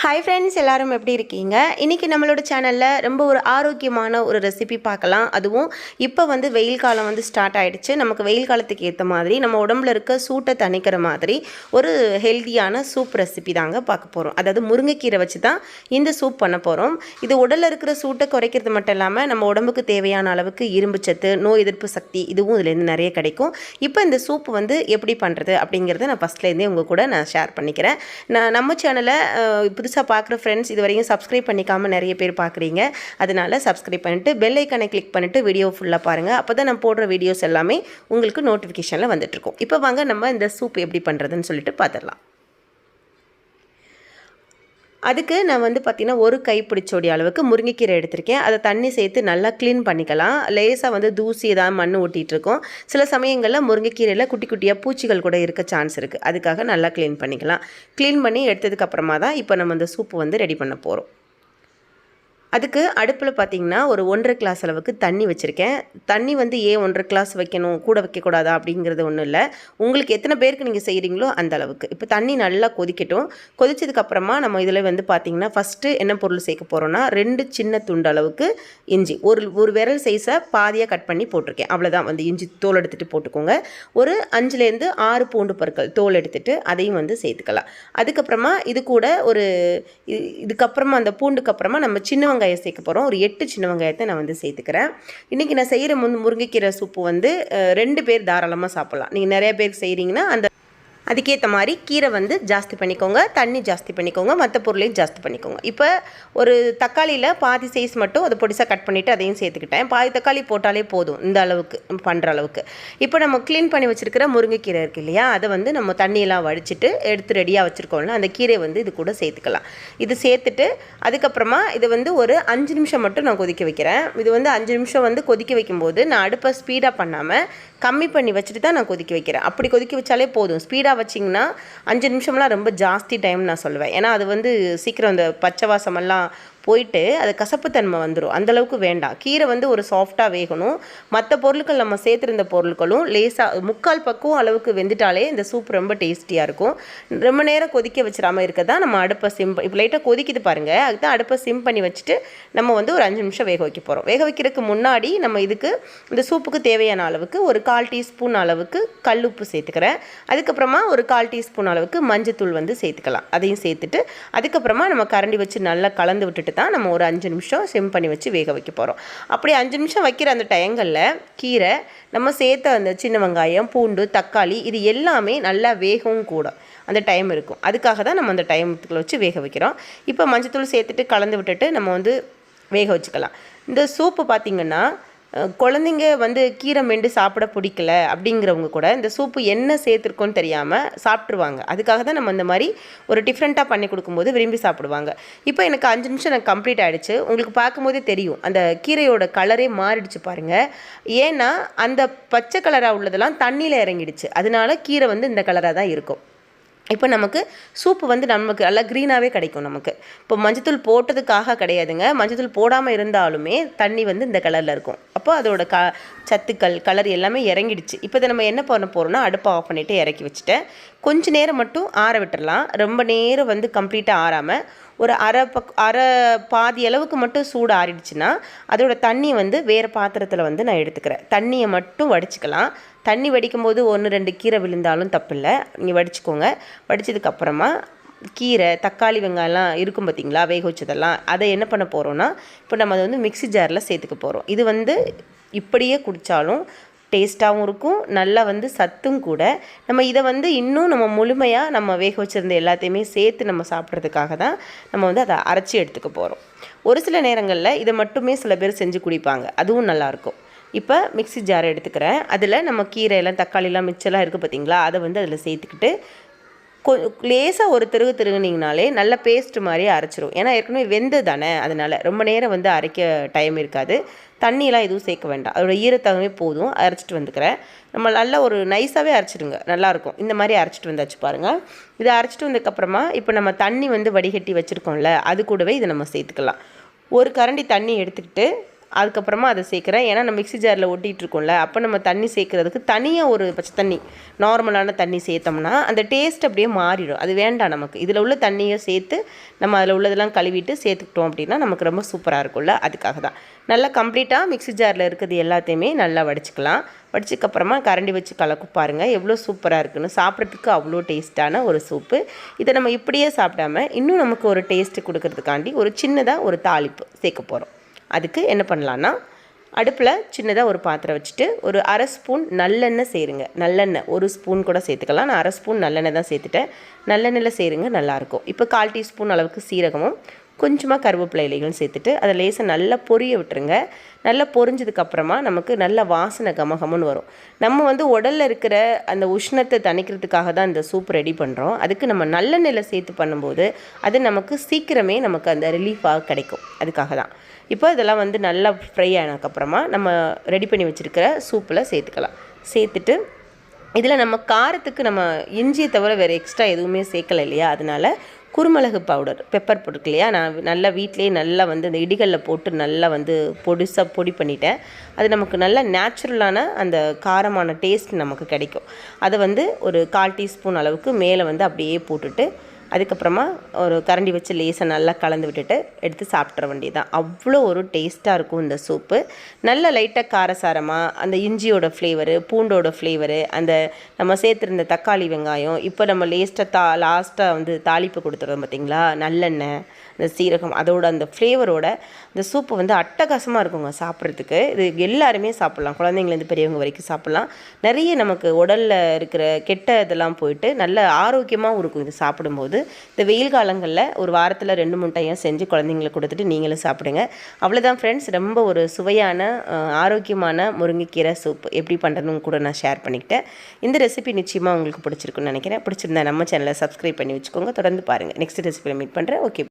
Hi friends எல்லாரும் எப்படி இருக்கீங்க? இன்றைக்கி நம்மளோட சேனலில் ரொம்ப ஒரு ஆரோக்கியமான ஒரு ரெசிபி பார்க்கலாம். அதுவும் இப்போ வந்து வெயில் காலம் வந்து ஸ்டார்ட் ஆகிடுச்சு நமக்கு வெயில் காலத்துக்கு ஏற்ற மாதிரி நம்ம உடம்புல இருக்க சூட்டை தணிக்கிற மாதிரி ஒரு ஹெல்த்தியான சூப் ரெசிபி தாங்க பார்க்க போகிறோம் அதாவது முருங்கைக்கீரை வச்சு தான் இந்த சூப் பண்ண போகிறோம் இது உடலில் இருக்கிற சூட்டை குறைக்கிறது மட்டும் இல்லாமல் நம்ம உடம்புக்கு தேவையான அளவுக்கு இரும்பு சத்து நோய் எதிர்ப்பு சக்தி இதுவும் இதுலேருந்து நிறைய கிடைக்கும். இப்போ இந்த சூப் வந்து எப்படி பண்ணுறது அப்படிங்கிறத நான் ஃபஸ்ட்லேருந்தே உங்கள் கூட நான் ஷேர் பண்ணிக்கிறேன். நான் நம்ம சேனலை புதுசாக பார்க்குற ஃப்ரெண்ட்ஸ் இது வரைக்கும் சப்ஸ்கிரைப் பண்ணிக்காமல் நிறைய பேர் பார்க்குறீங்க அதனால் சப்ஸ்கிரைப் பண்ணிட்டு பெல் ஐக்கனை கிளிக் பண்ணிவிட்டு வீடியோ ஃபுல்லாக பாருங்கள் அப்போ தான் நான் போடுற வீடியோஸ் எல்லாமே உங்களுக்கு நோட்டிஃபிகேஷனில் வந்துட்டுருக்கும் இப்போ வாங்க நம்ம இந்த சூப் எப்படி பண்ணுறதுன்னு சொல்லிட்டு பார்த்துடலாம் அதுக்கு நான் வந்து பார்த்திங்கன்னா ஒரு கைப்பிடிச்சோடைய அளவுக்கு முருங்கைக்கீரை எடுத்திருக்கேன். அதை தண்ணி சேர்த்து நல்லா க்ளீன் பண்ணிக்கலாம். லேசாக வந்து தூசி ஏதாவது மண் ஊட்டிகிட்டுருக்கோம் சில சமயங்களில் முருங்கைக்கீரையில் குட்டி குட்டியாக பூச்சிகள் கூட இருக்க சான்ஸ் இருக்குது அதுக்காக நல்லா க்ளீன் பண்ணிக்கலாம். க்ளீன் பண்ணி எடுத்ததுக்கப்புறமா தான் இப்போ நம்ம இந்த சூப்பு வந்து ரெடி பண்ண போகிறோம் அதுக்கு அடுப்பில் பார்த்தீங்கன்னா ஒரு ஒன்றரை கிளாஸ் அளவுக்கு தண்ணி வச்சுருக்கேன். தண்ணி வந்து ஏன் ஒன்றரை கிளாஸ் வைக்கணும்? கூட வைக்கக்கூடாதா அப்படிங்கிறது ஒன்றும் இல்லை. உங்களுக்கு எத்தனை பேருக்கு நீங்கள் செய்கிறீங்களோ அந்த அளவுக்கு. இப்போ தண்ணி நல்லா கொதிக்கட்டும். கொதிச்சதுக்கப்புறமா நம்ம இதில் வந்து பார்த்திங்கன்னா ஃபஸ்ட்டு என்ன பொருள் சேர்க்க போகிறோன்னா ரெண்டு சின்ன துண்டு அளவுக்கு இஞ்சி. ஒரு ஒரு விரல் சைஸை பாதியாக கட் பண்ணி போட்டிருக்கேன். அவ்வளோதான் வந்து இஞ்சி தோல் எடுத்துகிட்டு போட்டுக்கோங்க. ஒரு அஞ்சுலேருந்து ஆறு பூண்டு பற்கள் தோல் எடுத்துகிட்டு அதையும் வந்து சேர்த்துக்கலாம். அதுக்கப்புறமா இது கூட ஒரு இது- இதுக்கப்புறமா அந்த பூண்டுக்கு அப்புறமா நம்ம சின்ன வெங்காயம் சேர்க்க போகிறோம் ஒரு எட்டு சின்ன வெங்காயத்தை நான் வந்து சேர்த்துக்கிறேன். இன்றைக்கி நான் செய்கிற முன் முருங்கைக்கீரை சூப்பு வந்து ரெண்டு பேர் தாராளமாக சாப்பிட்லாம். நீங்கள் நிறைய பேர் செய்கிறீங்கன்னா அந்த அதுக்கேற்ற மாதிரி கீரை வந்து ஜாஸ்தி பண்ணிக்கோங்க தண்ணி ஜாஸ்தி பண்ணிக்கோங்க மற்ற பொருளையும் ஜாஸ்தி பண்ணிக்கோங்க. இப்போ ஒரு தக்காளியில் பாதி சைஸ் மட்டும் அதை பொடிசாக கட் பண்ணிவிட்டு அதையும் சேர்த்துக்கிட்டேன். பாதி தக்காளி போட்டாலே போதும் இந்த அளவுக்கு பண்ணுற அளவுக்கு. இப்போ நம்ம க்ளீன் பண்ணி வச்சுருக்கிற முருங்கைக்கீரை இருக்கு இல்லையா அதை வந்து நம்ம தண்ணியெல்லாம் வடிச்சிட்டு எடுத்து ரெடியாக வச்சுருக்கோம்ல அந்த கீரையை வந்து இது கூட சேர்த்துக்கலாம். இது சேர்த்துட்டு அதுக்கப்புறமா இது வந்து ஒரு அஞ்சு நிமிஷம் மட்டும் நான் கொதிக்க வைக்கிறேன். இது வந்து அஞ்சு நிமிஷம் வந்து கொதிக்க வைக்கும்போது நான் அடுப்பை ஸ்பீடாக பண்ணாமல் கம்மி பண்ணி வச்சுட்டு தான் நான் கொதிக்க வைக்கிறேன். அப்படி கொதிக்க வச்சாலே போதும். ஸ்பீடாக வச்சிங்கன்னா அஞ்சு நிமிஷம்லாம் ரொம்ப ஜாஸ்தி டைம் நான் சொல்லுவேன். ஏன்னா அது வந்து சீக்கிரம் அந்த பச்சை வாசமெல்லாம் போயிட்டு அது கசப்புத்தன்மை வந்துடும் அந்தளவுக்கு வேண்டாம். கீரை வந்து ஒரு சாஃப்டாக வேகணும். மற்ற பொருட்கள் நம்ம சேர்த்துருந்த பொருட்களும் லேசாக முக்கால் பக்குவம் அளவுக்கு வெந்துட்டாலே இந்த சூப் ரொம்ப டேஸ்டியாக இருக்கும். ரொம்ப நேரம் கொதிக்க வச்சிடாமல் இருக்க தான் நம்ம அடுப்பை சிம் இப்போ லைட்டாக கொதிக்குது பாருங்கள் அதுதான் அடுப்பை சிம் பண்ணி வச்சுட்டு நம்ம வந்து ஒரு அஞ்சு நிமிஷம் வேக வைக்க போகிறோம் வேக வைக்கிறதுக்கு முன்னாடி நம்ம இதுக்கு இந்த சூப்புக்கு தேவையான அளவுக்கு ஒரு கால் டீஸ்பூன் அளவுக்கு கல் உப்பு சேர்த்துக்கிறேன். அதுக்கப்புறமா ஒரு கால் டீஸ்பூன் அளவுக்கு மஞ்சத்தூள் வந்து சேர்த்துக்கலாம். அதையும் சேர்த்துட்டு அதுக்கப்புறமா நம்ம கரண்டி வச்சு நல்லா கலந்து விட்டுட்டு தான் நம்ம ஒரு அஞ்சு நிமிஷம் சிம் பண்ணி வச்சு வேக வைக்க போகிறோம் அப்படி அஞ்சு நிமிஷம் வைக்கிற அந்த டயங்களில் கீரை நம்ம சேர்த்த அந்த சின்ன வெங்காயம் பூண்டு தக்காளி இது எல்லாமே நல்லா வேகவும் கூட அந்த டைம் இருக்கும். அதுக்காக தான் நம்ம அந்த டைமுக்குள்ள வச்சு வேக வைக்கிறோம். இப்போ மஞ்சத்தூள் சேர்த்துட்டு கலந்து விட்டுட்டு நம்ம வந்து வேக வச்சுக்கலாம். இந்த சூப்பு பார்த்திங்கன்னா குழந்தைங்க வந்து கீரை மெண்டு சாப்பிட பிடிக்கல அப்படிங்கிறவங்க கூட இந்த சூப்பு என்ன சேர்த்துருக்கோன்னு தெரியாமல் சாப்பிட்ருவாங்க அதுக்காக தான் நம்ம இந்த மாதிரி ஒரு டிஃப்ரெண்ட்டாக பண்ணி கொடுக்கும்போது விரும்பி சாப்பிடுவாங்க. இப்போ எனக்கு அஞ்சு நிமிஷம் எனக்கு கம்ப்ளீட் ஆகிடுச்சு உங்களுக்கு பார்க்கும்போதே தெரியும். அந்த கீரையோட கலரே மாறிடுச்சு பாருங்கள் ஏன்னா அந்த பச்சை கலராக உள்ளதெல்லாம் தண்ணியில் இறங்கிடுச்சு. அதனால கீரை வந்து இந்த கலராக தான் இருக்கும். இப்போ நமக்கு சூப்பு வந்து நமக்கு நல்லா க்ரீனாகவே கிடைக்கும் நமக்கு. இப்போ மஞ்சத்தூள் போட்டதுக்காக கிடையாதுங்க. மஞ்சத்தூள் போடாமல் இருந்தாலுமே தண்ணி வந்து இந்த கலரில் இருக்கும். அப்போ அதோட க சத்துக்கள் கலர் எல்லாமே இறங்கிடுச்சு. இப்போ இதை நம்ம என்ன பண்ண போகிறோம்னா அடுப்பை ஆஃப் பண்ணிவிட்டு இறக்கி வச்சுட்டேன் கொஞ்ச நேரம் மட்டும் ஆற விட்டுடலாம் ரொம்ப நேரம் வந்து கம்ப்ளீட்டாக ஆறாமல் ஒரு அரை பக் அரை பாதி அளவுக்கு மட்டும் சூடு ஆறிடுச்சுன்னா அதோட தண்ணி வந்து வேறு பாத்திரத்தில் வந்து நான் எடுத்துக்கிறேன். தண்ணியை மட்டும் வடிச்சுக்கலாம். தண்ணி வடிக்கும் போது ஒன்று ரெண்டு கீரை விழுந்தாலும் தப்பில்லை. நீங்கள் வடிச்சுக்கோங்க. வடித்ததுக்கப்புறமா கீரை தக்காளி வெங்காயம்லாம் இருக்கும் பார்த்தீங்களா வேக வச்சதெல்லாம் அதை என்ன பண்ண போகிறோன்னா இப்போ நம்ம அதை வந்து மிக்ஸி ஜாரில் சேர்த்துக்க போகிறோம் இது வந்து இப்படியே குடித்தாலும் டேஸ்ட்டாகவும் இருக்கும் நல்லா வந்து சத்தும் கூட. நம்ம இதை வந்து இன்னும் நம்ம முழுமையாக நம்ம வேக வச்சுருந்த எல்லாத்தையுமே சேர்த்து நம்ம சாப்பிட்றதுக்காக தான் நம்ம வந்து அதை அரைச்சி எடுத்துக்க போகிறோம் ஒரு சில நேரங்களில் இதை மட்டுமே சில பேர் செஞ்சு குடிப்பாங்க. அதுவும் நல்லாயிருக்கும் இப்போ மிக்ஸி ஜார் எடுத்துக்கிறேன். அதில் நம்ம கீரை எல்லாம் தக்காளி மிச்சம்லாம் இருக்குது பார்த்தீங்களா அதை வந்து அதில் சேர்த்துக்கிட்டு கொ லேசாக ஒரு திருகு திருகுனிங்கனாலே நல்ல பேஸ்ட் மாதிரி அரைச்சிரும். ஏன்னா ஏற்கனவே வெந்து தானே அதனால் ரொம்ப நேரம் வந்து அரைக்க டைம் இருக்காது. தண்ணியெலாம் எதுவும் சேர்க்க வேண்டாம். அதோடய ஈரத்தகமே போதும். அரைச்சிட்டு வந்துக்கிறேன். நம்ம நல்லா ஒரு நைஸாகவே அரைச்சிடுங்க. நல்லாயிருக்கும் இந்த மாதிரி அரைச்சிட்டு வந்தாச்சு பாருங்கள் இதை அரைச்சிட்டு வந்ததுக்கப்புறமா இப்போ நம்ம தண்ணி வந்து வடிகட்டி வச்சுருக்கோம்ல அது கூடவே இதை நம்ம சேர்த்துக்கலாம். ஒரு கரண்டி தண்ணி எடுத்துக்கிட்டு அதுக்கப்புறமா அதை சேர்க்குறேன். ஏன்னா நம்ம மிக்ஸி ஜாரில் ஒட்டிகிட்டு இருக்கோம்ல அப்போ நம்ம தண்ணி சேர்க்குறதுக்கு தனியாக ஒரு பச்சை தண்ணி நார்மலான தண்ணி சேர்த்தோம்னா அந்த டேஸ்ட் அப்படியே மாறிடும். அது வேண்டாம் நமக்கு. இதில் உள்ள தண்ணியை சேர்த்து நம்ம அதில் உள்ளதெல்லாம் கழுவிட்டு சேர்த்துக்கிட்டோம் அப்படின்னா நமக்கு ரொம்ப சூப்பராக இருக்கும்ல. அதுக்காக தான். நல்லா கம்ப்ளீட்டாக மிக்ஸி ஜாரில் இருக்கிறது எல்லாத்தையுமே நல்லா வடிச்சுக்கலாம். வடிச்சதுக்கப்புறமா கரண்டி வச்சு கலக்கு பாருங்கள் எவ்வளோ சூப்பராக இருக்குன்னு. சாப்பிட்றதுக்கு அவ்வளோ டேஸ்ட்டான ஒரு சூப்பு. இதை நம்ம இப்படியே சாப்பிடாம இன்னும் நமக்கு ஒரு டேஸ்ட்டு கொடுக்கறதுக்காண்டி ஒரு சின்னதாக ஒரு தாளிப்பு சேர்க்க போகிறோம் அதுக்கு என்ன பண்ணலான்னா அடுப்பில் சின்னதாக ஒரு பாத்திரம் வச்சுட்டு ஒரு அரை ஸ்பூன் நல்லெண்ணெய் சேருங்க. நல்லெண்ணெய் ஒரு ஸ்பூன் கூட சேர்த்துக்கலாம். நான் அரை ஸ்பூன் நல்லெண்ணெய் தான் சேர்த்துட்டேன். நல்லெண்ணெயில் சேருங்க நல்லாயிருக்கும் இப்போ கால் டீஸ்பூன் அளவுக்கு சீரகமும் கொஞ்சமாக கருவேப்பிலை இலைகளும் சேர்த்துட்டு அதை லேசாக நல்லா பொரிய விட்டுருங்க. நல்லா பொரிஞ்சதுக்கப்புறமா நமக்கு நல்ல வாசனை கமகமன்னு வரும். நம்ம வந்து உடலில் இருக்கிற அந்த உஷ்ணத்தை தணிக்கிறதுக்காக தான் இந்த சூப் ரெடி பண்ணுறோம் அதுக்கு நம்ம நல்லெண்ணெயில் சேர்த்து பண்ணும்போது அது நமக்கு சீக்கிரமே நமக்கு அந்த ரிலீஃபாக கிடைக்கும். அதுக்காக தான். இப்போ இதெல்லாம் வந்து நல்லா ஃப்ரை ஆனதுக்கப்புறமா நம்ம ரெடி பண்ணி வச்சுருக்கிற சூப்பில் சேர்த்துக்கலாம். சேர்த்துட்டு இதில் நம்ம காரத்துக்கு நம்ம இஞ்சியை தவிர வேறு எக்ஸ்ட்ரா எதுவுமே சேர்க்கலை இல்லையா? அதனால குருமிளகு பவுடர் பெப்பர் போட்டுருக்கு இல்லையா? நான் நல்லா வீட்டிலேயே நல்லா வந்து இந்த இடிகளில் போட்டு நல்லா வந்து பொடிசாக பொடி பண்ணிட்டேன். அது நமக்கு நல்லா நேச்சுரலான அந்த காரமான டேஸ்ட் நமக்கு கிடைக்கும். அதை வந்து ஒரு கால் டீஸ்பூன் அளவுக்கு மேலே வந்து அப்படியே போட்டுட்டு அதுக்கப்புறமா ஒரு கரண்டி வச்சு லேசாக நல்லா கலந்து விட்டுட்டு எடுத்து சாப்பிட்ற வேண்டியதான் அவ்வளோ ஒரு டேஸ்ட்டாக இருக்கும் இந்த சூப்பு. நல்ல லைட்டாக காரசாரமாக அந்த இஞ்சியோட ஃப்ளேவரு பூண்டோட ஃப்ளேவரு அந்த நம்ம சேர்த்துருந்த தக்காளி வெங்காயம் இப்போ நம்ம லேஸ்ட்டாக தா லாஸ்ட்டாக வந்து தாளிப்பு கொடுத்துருவோம் பார்த்தீங்களா? நல்லெண்ணெய் இந்த சீரகம் அதோட அந்த ஃப்ளேவரோட இந்த சூப்பு வந்து அட்டகாசமாக இருக்குங்க சாப்பிட்றதுக்கு. இது எல்லாருமே சாப்பிட்லாம். குழந்தைங்கலேருந்து பெரியவங்க வரைக்கும் சாப்பிட்லாம். நிறைய நமக்கு உடலில் இருக்கிற கெட்ட இதெல்லாம் போயிட்டு நல்ல ஆரோக்கியமாகவும் இருக்கும் இது சாப்பிடும்போது. இந்த வெயில் காலங்களில் ஒரு வாரத்தில் ரெண்டு மூணு டைம் செஞ்சு குழந்தைங்களுக்கு கொடுத்துட்டு நீங்களும் சாப்பிடுங்க. அவ்வளோதான் ஃப்ரெண்ட்ஸ் ரொம்ப ஒரு சுவையான ஆரோக்கியமான முருங்கைக்கீரை சூப் எப்படி பண்ணுறதுன்னு கூட நான் ஷேர் பண்ணிக்கிட்டேன். இந்த ரெசிபி நிச்சயமாக உங்களுக்கு பிடிச்சிருக்குன்னு நினைக்கிறேன். பிடிச்சிருந்தா நம்ம சேனலை சப்ஸ்கிரைப் பண்ணி வச்சுக்கோங்க. தொடர்ந்து பாருங்கள் நெக்ஸ்ட் ரெசிபியில் மீட் பண்ணுறேன் ஓகே